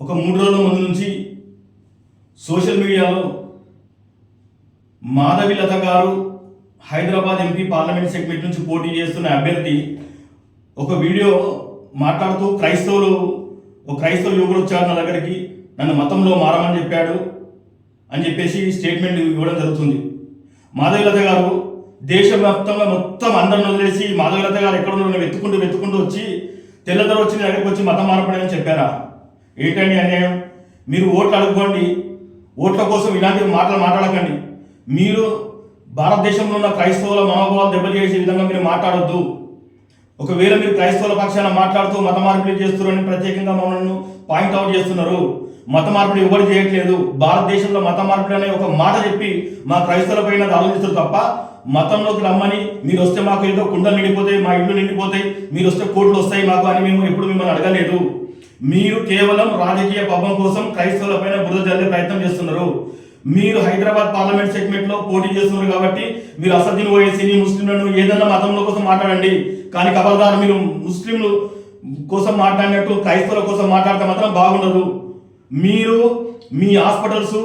ఒక మూడు రోజుల ముందు నుంచి సోషల్ మీడియాలో మాధవి లత గారు హైదరాబాద్ ఎంపీ పార్లమెంట్ సెగ్మెంట్ నుంచి పోటీ చేస్తున్న అభ్యర్థి ఒక వీడియో మాట్లాడుతూ క్రైస్తవులు ఒక క్రైస్తవ యువకుడు వచ్చాడు నా దగ్గరికి నన్ను మతంలో మారమని చెప్పాడు అని చెప్పేసి స్టేట్మెంట్ ఇవ్వడం జరుగుతుంది. మాధవీలత గారు దేశవ్యాప్తంగా మొత్తం అందరిని వదిలేసి మాధవీలత గారు ఎక్కడ ఉన్నారో వెతుకుంటూ వెతుకుంటూ వచ్చి తెల్లదర వచ్చి దగ్గరికి వచ్చి మతం మారపడని చెప్పారా? ఏంటండి అన్యాయం? మీరు ఓట్లు అడుక్కోండి. ఓట్ల కోసం ఇలాంటి మాటలు మాట్లాడకండి. మీరు భారతదేశంలో ఉన్న క్రైస్తవుల మనోభావాలు దెబ్బతీసే విధంగా మీరు మాట్లాడొద్దు. ఒకవేళ మీరు క్రైస్తవుల పక్షాన మాట్లాడుతూ మత మార్పిడి చేస్తున్నారని ప్రత్యేకంగా మమ్మల్ని పాయింట్అవుట్ చేస్తున్నారు. మత మార్పిడి ఎవరు చేయట్లేదు. భారతదేశంలో మత మార్పిడి అనే ఒక మాట చెప్పి మా క్రైస్తవుల పైన ఆలోచిస్తారు తప్ప మతంలోకి రమ్మని మీరు వస్తే మాకు ఏదో కుండలు నిండిపోతాయి మా ఇళ్ళు నిండిపోతాయి మీరు వస్తే కోట్లు వస్తాయి మాకు అని మేము ఎప్పుడు మిమ్మల్ని అడగలేదు. మీరు కేవలం రాజకీయ పబ్బం కోసం క్రైస్తవులపైన బురద జల్లే ప్రయత్నం చేస్తున్నారు. మీరు హైదరాబాద్ పార్లమెంట్ సెగ్మెంట్లో పోటీ చేస్తున్నారు కాబట్టి మీరు అసద్దీన్ ఓయేసీని ముస్లింలను ఏదైనా మతంలో కోసం మాట్లాడండి. కానీ ఖబర్దార్ మీరు ముస్లింలు కోసం మాట్లాడినట్టు క్రైస్తవుల కోసం మాట్లాడితే మాత్రం బాగుండదు. మీరు మీ హాస్పిటల్స్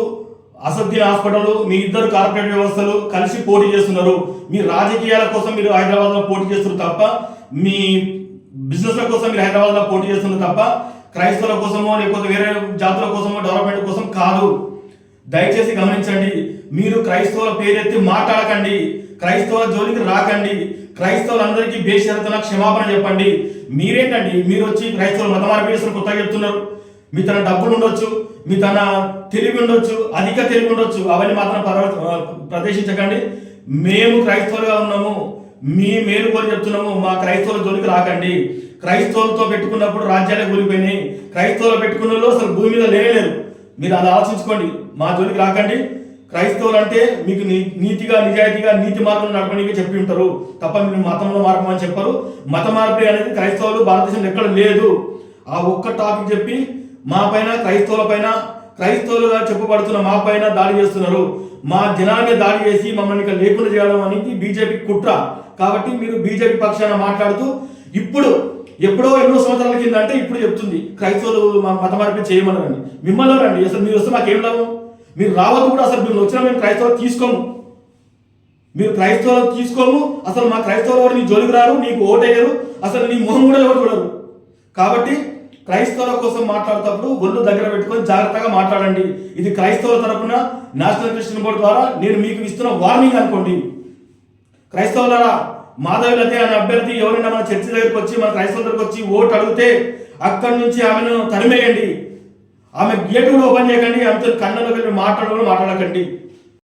అసద్దీన్ హాస్పిటల్ మీ ఇద్దరు కార్పొరేట్ వ్యవస్థలు కలిసి పోటీ చేస్తున్నారు. మీ రాజకీయాల కోసం మీరు హైదరాబాద్లో పోటీ చేస్తున్నారు తప్ప మీ బిజినెస్ల కోసం మీరు హైదరాబాద్లో పోటీ చేస్తున్నారు తప్ప క్రైస్తవుల కోసమో లేకపోతే వేరే జాతుల కోసమో డెవలప్మెంట్ కోసం కాదు. దయచేసి గమనించండి మీరు క్రైస్తవుల పేరెత్తి మాట్లాడకండి క్రైస్తవుల జోలికి రాకండి క్రైస్తవులందరికీ బేషరతన క్షమాపణ చెప్పండి. మీరేంటండి? మీరు వచ్చి క్రైస్తవులు మత మార్పిడిస్తున్న కొత్తగా చెప్తున్నారు. మీ తన డబ్బులు ఉండొచ్చు మీ తన తెలివి ఉండొచ్చు అధిక తెలివి ఉండొచ్చు అవన్నీ మాత్రం పర్వ ప్రదర్శించకండి మేము క్రైస్తవులుగా ఉన్నాము మీ మేలు కూడా చెప్తున్నాము మా క్రైస్తవుల జోలికి రాకండి. క్రైస్తవులతో పెట్టుకున్నప్పుడు రాజ్యాలే కూలిపోయినాయి. క్రైస్తవులు పెట్టుకున్న వాళ్ళు అసలు భూమి మీద లేనేలేరు మీరు అలా ఆలోచించుకోండి. మా జోలికి రాకండి. క్రైస్తవులు అంటే మీకు నీ- నీతిగా నిజాయితీగా నీతి మార్గం నడపడానికి చెప్పి ఉంటారు. తప్ప మీరు మతంలో మార్పమని చెప్పరు. మత మార్పిడి అనేది క్రైస్తవులు భారతదేశంలో ఎక్కడ లేదు. ఆ ఒక్క టాపిక్ చెప్పి మా పైన క్రైస్తవుల పైన క్రైస్తవులుగా చెప్పబడుతున్న మా పైన దాడి చేస్తున్నారు. మా జనాన్ని దాడి చేసి మమ్మల్ని ఇక లేకుండా చేయడం అనేది బీజేపీ కుట్ర. కాబట్టి మీరు బీజేపీ పక్షాన మాట్లాడుతూ ఇప్పుడు ఎప్పుడో ఎన్నో సంవత్సరాల కింద అంటే ఇప్పుడు చెప్తుంది. క్రైస్తవులు మా మత మార్పిడి చేయమన్నారని మిమ్మల్ని రండి. అసలు మీరు వస్తే మాకేం లాభం? మీరు రావద్దు కూడా అసలు మేము వచ్చినా మేము క్రైస్తవులు తీసుకోము. మీరు క్రైస్తవులు తీసుకోము. అసలు మా క్రైస్తవులు ఎవరు? నీ జోలికి రారు నీకు ఓటేయరు. అసలు నీ మొహం కూడా ఎవరు చూడరు. కాబట్టి క్రైస్తవుల కోసం మాట్లాడేటప్పుడు ఒళ్ళు దగ్గర పెట్టుకొని జాగ్రత్తగా మాట్లాడండి. ఇది క్రైస్తవుల తరపున నేషనల్ క్రిస్టియన్ బోర్డు ద్వారా నేను మీకు ఇస్తున్న వార్నింగ్ అనుకోండి. క్రైస్తవులరా మాధవిలతే అనే అభ్యర్థి ఎవరైనా మన చర్చి దగ్గరికి వచ్చి మన క్రైస్తవుల దగ్గరికి వచ్చి ఓటు అడిగితే అక్కడి నుంచి ఆమెను తరిమేయండి. ఆమె గేటు కూడా ఓపెన్ చేయకండి ఆమెతో కన్నులో మాట్లాడకుండా మాట్లాడకండి.